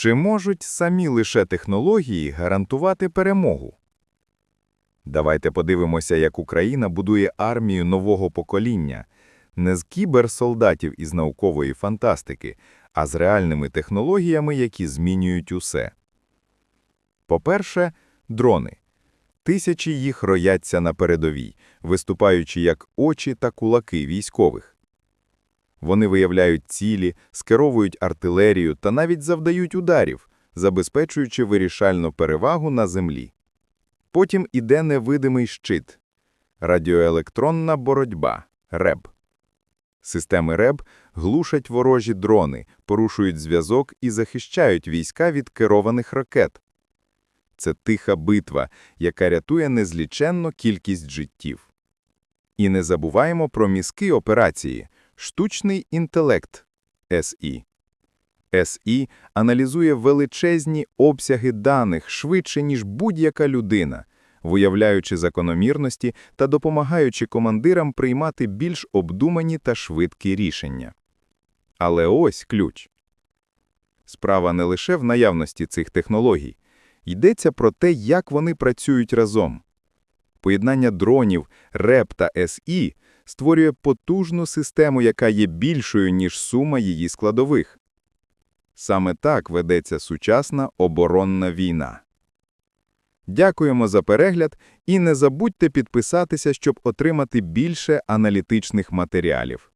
Чи можуть самі лише технології гарантувати перемогу? Давайте подивимося, як Україна будує армію нового покоління не з кіберсолдатів із наукової фантастики, а з реальними технологіями, які змінюють усе. По-перше, дрони. Тисячі їх рояться на передовій, виступаючи як очі та кулаки військових. Вони виявляють цілі, скеровують артилерію та навіть завдають ударів, забезпечуючи вирішальну перевагу на землі. Потім іде невидимий щит – радіоелектронна боротьба – РЕБ. Системи РЕБ глушать ворожі дрони, порушують зв'язок і захищають війська від керованих ракет. Це тиха битва, яка рятує незліченну кількість життів. І не забуваємо про мізки операції – штучний інтелект – СІ. СІ аналізує величезні обсяги даних швидше, ніж будь-яка людина, виявляючи закономірності та допомагаючи командирам приймати більш обдумані та швидкі рішення. Але ось ключ. Справа не лише в наявності цих технологій. Йдеться про те, як вони працюють разом. Поєднання дронів, РЕП та СІ створює потужну систему, яка є більшою, ніж сума її складових. Саме так ведеться сучасна оборонна війна. Дякуємо за перегляд і не забудьте підписатися, щоб отримати більше аналітичних матеріалів.